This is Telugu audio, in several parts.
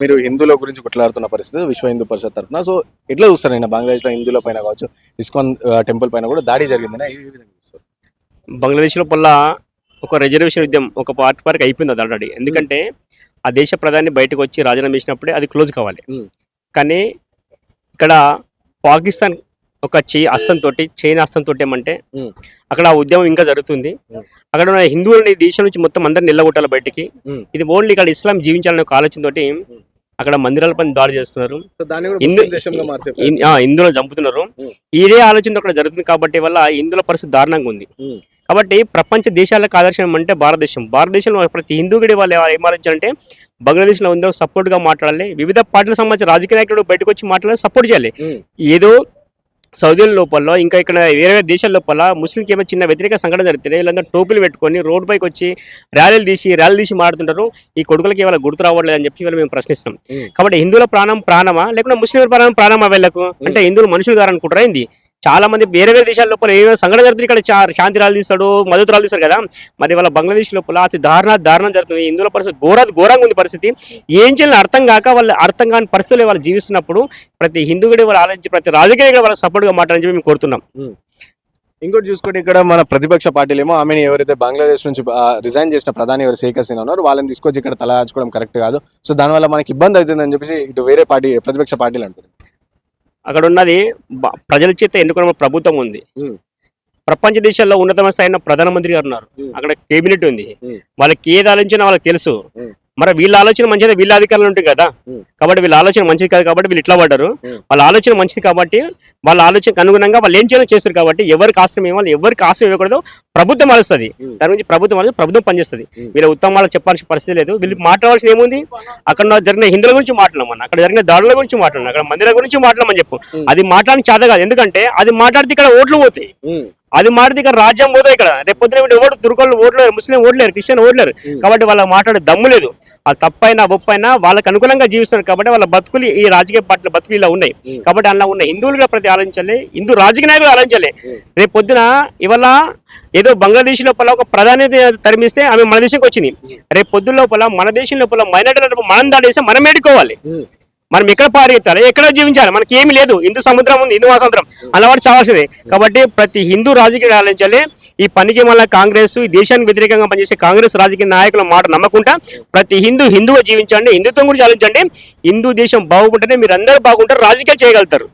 మీరు హిందువుల గురించి కొట్లాడుతున్న పరిస్థితి విశ్వ హిందూ పరిషత్ తరఫున సో ఎట్లా చూస్తారు ఆయన బంగ్లాదేశ్లో హిందువుల పైన కావచ్చు ఇస్కాన్ టెంపుల్ పైన కూడా దాడి జరిగిందని ఏ విధంగా చూస్తారు బంగ్లాదేశ్ లోపల ఒక రిజర్వేషన్ ఉద్యమం ఒక పార్టీ వరకు అయిపోయింది అది ఆల్రెడీ ఎందుకంటే ఆ దేశ ప్రధాని బయటకు వచ్చి రాజీనామా చేసినప్పుడే అది క్లోజ్ కావాలి. కానీ ఇక్కడ పాకిస్తాన్ ఒక చెయ్యి హస్తంతో చైనా హస్తంతో ఏమంటే. అక్కడ ఆ ఉద్యమం ఇంకా జరుగుతుంది. అక్కడ ఉన్న హిందువులని దేశం నుంచి మొత్తం అందరిని నిల్లగొట్టాలి బయటికి. ఇది ఓన్లీ ఇక్కడ ఇస్లాం జీవించాలనే ఒక ఆలోచనతోటి అక్కడ మందిరాల పైన దాడి చేస్తున్నారు. హిందువులను చంపుతున్నారు. ఇదే ఆలోచన అక్కడ జరుగుతుంది కాబట్టి వల్ల హిందువుల పరిస్థితి దారుణంగా ఉంది. కాబట్టి ప్రపంచ దేశాలకు ఆదర్శం అంటే భారతదేశం. భారతదేశంలో ప్రతి హిందూగడి వాళ్ళు ఏం ఆలోచించాలంటే బంగ్లాదేశ్లో ఉందో సపోర్ట్గా మాట్లాడాలి. వివిధ పార్టీలకు సంబంధించిన రాజకీయ నాయకులు బయటకు వచ్చి మాట్లాడాలి సపోర్ట్ చేయాలి. ఏదో సౌదీల లోపల ఇంకా ఇక్కడ వేరే వేరే దేశాల లోపల ముస్లింకి ఏమైనా చిన్న వ్యతిరేక సంఘటన జరిగితే వీళ్ళందరూ టోపీలు పెట్టుకొని రోడ్ పైకి వచ్చి ర్యాలీలు తీసి ర్యాలీలు తీసి మాడుతుంటారు ఈ కొడుకులకి ఇవాళ గుర్తు రావట్లేదు అని చెప్పి మేము ప్రశ్నిస్తున్నాం. Hmm. కాబట్టి హిందువుల ప్రాణం ప్రాణమా? లేకుంటే ముస్లింల ప్రాణం ప్రాణమా వీళ్ళకు? అంటే హిందువులు మనుషులు గారు అనుకుంటారా ఏంది? చాలా మంది వేరే వేరే దేశాల లోపల ఏమైనా సంఘటన జరుగుతుంది ఇక్కడ శాంతి రాలు తీస్తాడు మద్దతు రాలు తీస్తాడు కదా. మరి వాళ్ళ బంగ్లాదేశ్ లోపల అతి దారుణ దారుణం జరుగుతుంది. హిందువుల పరిస్థితి ఘోర ఘోరంగా ఉంది పరిస్థితి. ఏం చేయాలని అర్థం కాక వాళ్ళు అర్థం కాని పరిస్థితులు వాళ్ళు జీవిస్తున్నప్పుడు ప్రతి హిందువుడి వాళ్ళు ఆలోచించి ప్రతి రాజకీయ వాళ్ళకి సపోర్ట్గా మాట్లాడని చెప్పి మేము కోరుతున్నాం. ఇంకోటి చూసుకుంటే ఇక్కడ మన ప్రతిపక్ష పార్టీలు ఏమో ఆమెను ఎవరైతే బంగ్లాదేశ్ నుంచి రిజైన్ చేసిన ప్రధాని ఎవరు షేక్ హసీనా ఉన్నారు వాళ్ళని తీసుకొచ్చి ఇక్కడ తలదాచుకోవడం కరెక్ట్ కాదు. సో దానివల్ల మనకి ఇబ్బంది అవుతుందని చెప్పేసి ఇటు వేరే పార్టీ ప్రతిపక్ష పార్టీలు అంటారు అక్కడ ఉన్నది ప్రజల చేత ఎన్నుకున్న ప్రభుత్వం ఉంది. ప్రపంచ దేశాల్లో ఉన్నతమైన స్థాయిన ప్రధానమంత్రి గారు ఉన్నారు. అక్కడ కేబినెట్ ఉంది. వాళ్ళకి ఏది ఆలోచన వాళ్ళకి తెలుసు. మరి వీళ్ళ ఆలోచన మంచిది వీళ్ళ అధికారులు ఉంటాయి కదా. కాబట్టి వీళ్ళ ఆలోచన మంచిది కాదు కాబట్టి వీళ్ళు ఇట్లా పడ్డారు. వాళ్ళ ఆలోచన మంచిది కాబట్టి వాళ్ళ ఆలోచనకు అనుగుణంగా వాళ్ళు ఏం చేయాలో చేస్తారు కాబట్టి ఎవరికి ఆశ్రయం ఇవ్వాలి ఎవరికి ఆశ్రయం ఇవ్వకూడదు ప్రభుత్వం ఆలోస్తుంది Hmm. దాని గురించి ప్రభుత్వం ఆలోచి ప్రభుత్వం పనిచేస్తుంది. వీళ్ళ ఉత్తమాలు చెప్పాల్సిన పరిస్థితి లేదు. వీళ్ళు మాట్లాడాల్సింది ఏముంది? అక్కడ జరిగిన హిందువుల గురించి మాట్లాడమని అక్కడ జరిగిన దాడుల గురించి మాట్లాడమని అక్కడ మందిరాల గురించి మాట్లాడమని చెప్పు. అది మాట్లాడని చేత కాదు. ఎందుకంటే అది మాట్లాడితే ఇక్కడ ఓట్లు పోతాయి. అది మాట్లాడితే ఇక్కడ రాజ్యం పోతాయి ఇక్కడ. రేపు పొద్దున వీడు ఎవరు తుర్కోళ్ళు ఓట్లేరు ముస్లిం ఓట్లేరు క్రిస్టియన్ ఓట్లేరు. కాబట్టి వాళ్ళకి మాట్లాడే దమ్ము లేదు. ఆ తప్పైనా ఒప్పైనా వాళ్ళకి అనుకూలంగా జీవిస్తున్నారు కాబట్టి వాళ్ళ బతుకులు ఈ రాజకీయ పార్టీల బతుకులు ఇలా ఉన్నాయి. కాబట్టి అందులో ఉన్న హిందువులు కూడా ప్రతి ఆలోచించాలి హిందూ రాజకీయ నాయకులు ఆలోచించాలి. Hmm. రేపు పొద్దున ఇవాళ ఏదో బంగ్లాదేశ్ లోపల ఒక ప్రధాని తరిమిస్తే ఆమె మన దేశంకి వచ్చింది. రేపు పొద్దున లోపల మన దేశం లోపల మైనార్టీల లోపల మనం దాడేస్తే మనం ఏడుకోవాలి. మనం ఎక్కడ పారేయాలి? ఎక్కడ జీవించాలి? మనకి ఏమీ లేదు. హిందూ సముద్రం ఉంది హిందూ మహాసముద్రం అలవాటు చావాల్సిందే. కాబట్టి ప్రతి హిందూ రాజకీయ ఆలోచించాలి ఈ పనికి మళ్ళీ కాంగ్రెస్ ఈ దేశానికి వ్యతిరేకంగా పనిచేసే కాంగ్రెస్ రాజకీయ నాయకుల మాట నమ్మకుండా ప్రతి హిందూ హిందువుగా జీవించండి హిందుత్వం గురించి ఆలోచించండి హిందూ దేశం బాగుంటేనే మీరు అందరూ బాగుంటారు రాజకీయాలు చేయగలుగుతారు.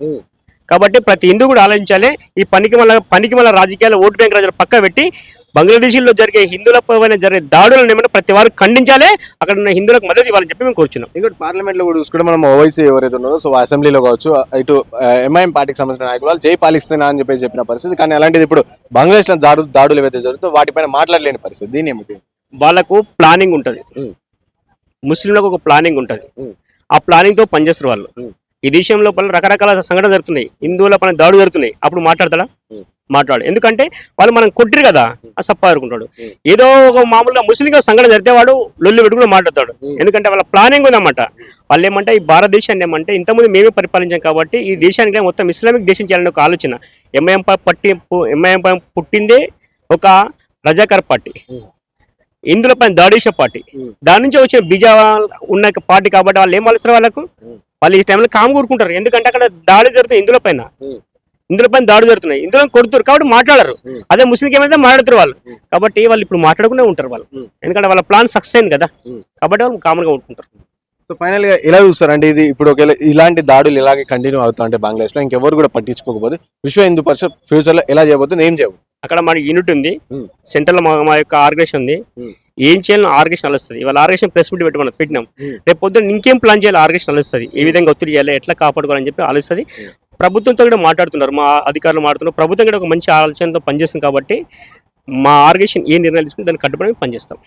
కాబట్టి ప్రతి హిందూ కూడా ఆలోచించాలి ఈ పనికి మళ్ళీ పనికి మళ్ళీ రాజకీయాలు ఓటు బ్యాంక్ రాజులు పక్క పెట్టి బంగ్లాదేశ్లో జరిగే హిందువుల పైన జరిగే దాడులను ఏమైనా ప్రతి వారు ఖండించాలి. అక్కడ ఉన్న హిందువులకు మద్దతు ఇవ్వాలని చెప్పి మేము కోరుచున్నాం. ఇంకోటి పార్లమెంట్లో కూడా చూసుకుంటే మనం ఓవైసీ ఎవరైతే ఉన్నారో సో అసెంబ్లీలో కావచ్చు ఇటు ఎంఐఎం పార్టీకి సంబంధించిన నాయకులు వాళ్ళు జై పాలిస్తున్నా అని చెప్పేసి చెప్పిన పరిస్థితి. కానీ అలాంటిది ఇప్పుడు బంగ్లాదేశ్లో దాడు దాడులు ఏవైతే జరుగుతుందో వాటిపైన మాట్లాడలేని పరిస్థితి. దీని ఏమిటి వాళ్ళకు ప్లానింగ్ ఉంటుంది. ముస్లింలకు ఒక ప్లానింగ్ ఉంటుంది. ఆ ప్లానింగ్తో పనిచేస్తారు వాళ్ళు. ఈ దేశం లోపల రకరకాల సంఘటన జరుగుతున్నాయి హిందువుల పైన దాడులు జరుగుతున్నాయి అప్పుడు మాట్లాడతాడా. మాట్లాడు ఎందుకంటే వాళ్ళు మనం కొట్టిరు కదా ఆ సప్ప అనుకుంటాడు. ఏదో ఒక మామూలుగా ముస్లింగా సంఘటన జరిగితే వాడు లొల్లి పెట్టుకుని మాట్లాడతాడు. ఎందుకంటే వాళ్ళ ప్లానింగ్ ఉందన్నమాట వాళ్ళు ఏమంటే ఈ భారతదేశాన్ని ఏమంటే ఇంతకుముందు మేమే పరిపాలించాం కాబట్టి ఈ దేశానికి మొత్తం ఇస్లామిక్ దేశం చేయాలని ఒక ఆలోచన ఎంఐఎం పట్టి ఎంఐఎం పుట్టిందే ఒక రజాకర్ పార్టీ. ఇందులో పైన దాడి చేసే పార్టీ. దాని నుంచి వచ్చిన బీజా ఉన్న పార్టీ కాబట్టి వాళ్ళు ఏం వలసరు వాళ్ళకు. వాళ్ళు ఈ టైంలో కామ్ కూరుకుంటారు ఎందుకంటే అక్కడ దాడి జరుగుతుంది ఇందులో పైన. ఇందులో పైన దాడి జరుగుతున్నాయి ఇందులో కొడుతారు కాబట్టి మాట్లాడరు. అదే ముస్లింకి ఏమైతే మాట్లాడుతారు వాళ్ళు. కాబట్టి వాళ్ళు ఇప్పుడు మాట్లాడుకునే ఉంటారు వాళ్ళు. ఎందుకంటే వాళ్ళ ప్లాన్ సక్సెస్ అయింది కదా. కాబట్టి వాళ్ళు కామన్గా ఉంటుంటారు సో ఫైనల్గా ఎలా చూస్తారు అంటే ఇది ఇప్పుడు ఒకవేళ ఇలాంటి దాడులు ఇలాగే కంటిన్యూ అవుతా అంటే బంగ్లాదేశ్లో ఇంకెవరు కూడా పట్టించుకోకపోతే విశ్వ హిందూ పరిషత్ ఫ్యూచర్లో ఎలా చేయబోతుంది ఏం చేయబోతుంది అక్కడ మన యూనిట్ ఉంది. సెంట్రల్ మా యొక్క ఆర్గనైజేషన్ ఉంది. ఏం చేయాలని ఆర్గనైజేషన్ అలుస్తుంది ఇవాళ ఆర్గనైజేషన్ ప్రెస్ మీట్ పెట్టమని పెట్టినాం. ఉం. రేపు పొద్దున్న ఇంకేం ప్లాన్ చేయాలి ఆర్గనైజేషన్ అలుస్తుంది ఏ విధంగా ఒత్తిడి చేయాలి ఎట్లా కాపాడుకోవాలని చెప్పి ఆలోచిస్తుంది. ప్రభుత్వంతో కూడా మాట్లాడుతున్నారు మా అధికారులు మాట్లాడుతున్నారు. ప్రభుత్వం కూడా ఒక మంచి ఆలోచనతో పనిచేస్తుంది కాబట్టి మా ఆర్గనైజేషన్ ఏ నిర్ణయాలు తీసుకుంటే దాన్ని కట్టుబడి పనిచేస్తాం.